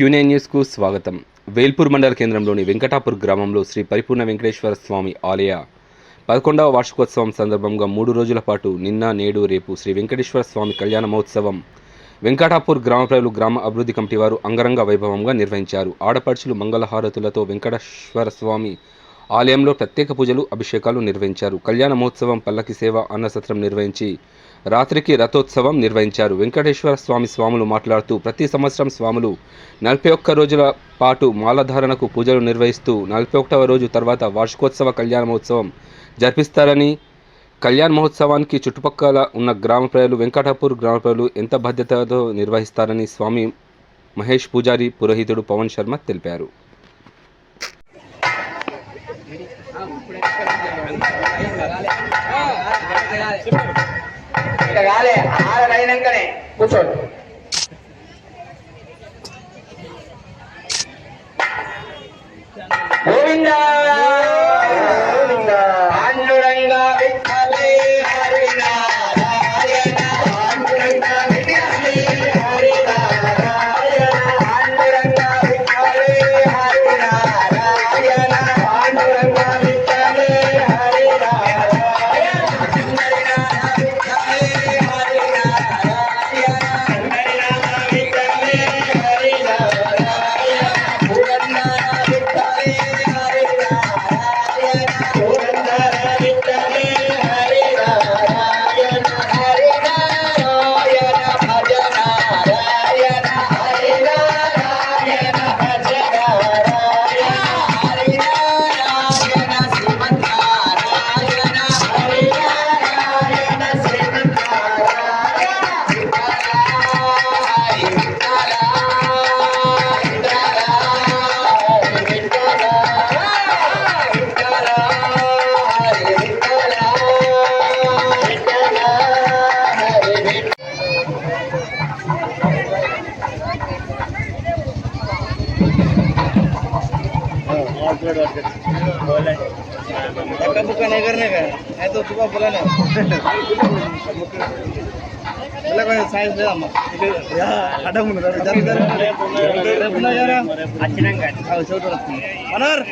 క్యూనే న్యూస్కు స్వాగతం. వేల్పూర్ మండల కేంద్రంలోని వెంకటాపూర్ గ్రామంలో శ్రీ పరిపూర్ణ వెంకటేశ్వర స్వామి ఆలయ పదకొండవ వార్షికోత్సవం సందర్భంగా మూడు రోజుల పాటు నిన్న నేడు రేపు శ్రీ వెంకటేశ్వర స్వామి కళ్యాణ మహోత్సవం వెంకటాపూర్ గ్రామ ప్రజలు గ్రామ అభివృద్ధి కమిటీ వారు అంగరంగ వైభవంగా నిర్వహించారు. ఆడపడుచులు మంగళహారతులతో వెంకటేశ్వర స్వామి ఆలయంలో ప్రత్యేక పూజలు అభిషేకాలు నిర్వహించారు. కళ్యాణ మహోత్సవం పల్లకి సేవ అన్నసత్రం నిర్వహించి రాత్రికి రథోత్సవం నిర్వహించారు. వెంకటేశ్వర స్వామి స్వాములు మాట్లాడుతూ ప్రతి సంవత్సరం స్వాములు నలభై ఒక్క రోజుల పాటు మాలధారణకు పూజలు నిర్వహిస్తూ నలభై ఒకటవ రోజు తర్వాత వార్షికోత్సవ కళ్యాణ మహోత్సవం జరిపిస్తారని కళ్యాణ మహోత్సవానికి చుట్టుపక్కల ఉన్న గ్రామ ప్రజలు వెంకటాపూర్ గ్రామ ప్రజలు ఎంత బాధ్యతతో నిర్వహిస్తారని స్వామి మహేష్ పూజారి పురోహితుడు పవన్ శర్మ తెలిపారు. ఇంకా కాలే ఆరు కూర్చోండి. గోవిందా! धक्का बुक्का नहीं करने का है तो सुबह बोला ना बोला कोई साइज ले अम्मा అడ్డం ఉన్నది జరుగు జరుగు రేపు ఉన్నా కదా వచ్చినాక చోటు వస్తుంది మనోర్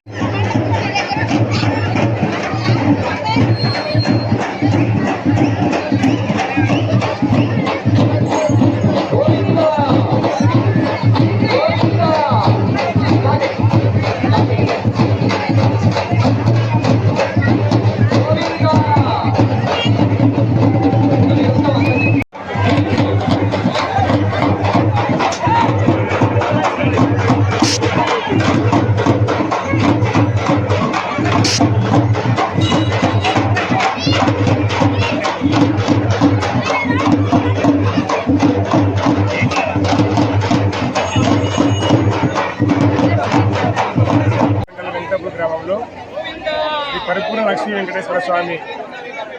లక్ష్మీ వెంకటేశ్వర స్వామి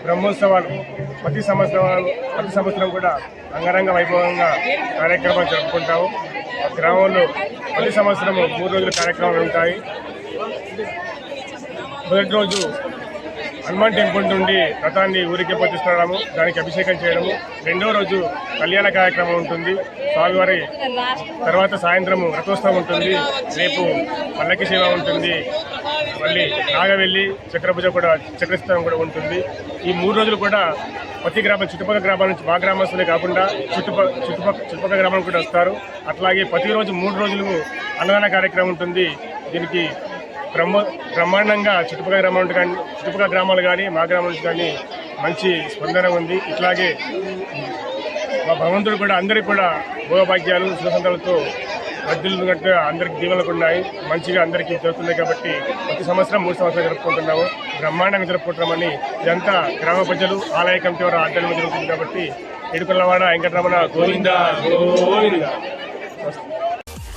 బ్రహ్మోత్సవాలు ప్రతి సంవత్సరం ప్రతి సంవత్సరం కూడా అంగరంగ వైభవంగా కార్యక్రమాలు జరుపుకుంటాము. ఆ గ్రామంలో ప్రతి సంవత్సరము మూడు రోజుల కార్యక్రమాలు ఉంటాయి. మొదటి రోజు హనుమాన్ టెంపుల్ నుండి రథాన్ని ఊరికి ప్రతిష్టడము దానికి అభిషేకం చేయడము. రెండో రోజు కళ్యాణ కార్యక్రమం ఉంటుంది. స్వామివారి తర్వాత సాయంత్రము రథోత్సవం ఉంటుంది. రేపు పల్లకి సేవ ఉంటుంది. మళ్ళీ నాగవెల్లి చక్రభుజ కూడా చక్రస్థానం కూడా ఉంటుంది. ఈ మూడు రోజులు కూడా ప్రతి గ్రామం చుట్టుపక్కల గ్రామాల నుంచి మా గ్రామస్తులే కాకుండా చుట్టుపక్క చుట్టుపక్క చుట్టుపక్కల గ్రామాలు కూడా వస్తారు. అట్లాగే ప్రతిరోజు మూడు రోజులు అన్నదాన కార్యక్రమం ఉంటుంది. దీనికి బ్రహ్మ బ్రహ్మాండంగా చుట్టుపక్కల గ్రామాలు కానీ చుట్టుపక్కల గ్రామాలు కానీ మా గ్రామం నుంచి కానీ మంచి స్పందన ఉంది. ఇట్లాగే మా భగవంతుడు కూడా అందరికీ కూడా భోగభాగ్యాలు సుఖసంతాలతో వర్ధిల్లున్నట్టుగా అందరికి దీవెనలు ఉన్నాయి. మంచిగా అందరికీ జరుగుతుంది కాబట్టి ప్రతి సంవత్సరం మూడు సంవత్సరాలు జరుపుకుంటున్నాము. బ్రహ్మాండంగా జరుపుకుంటున్నామని ఇదంతా గ్రామ ప్రజలు ఆలయ కమిటీ వారు ఆధ్వర్యంలో జరుగుతుంది కాబట్టి ఇడుకులవాడ వెంకటరమణ గోవింద గోవింద.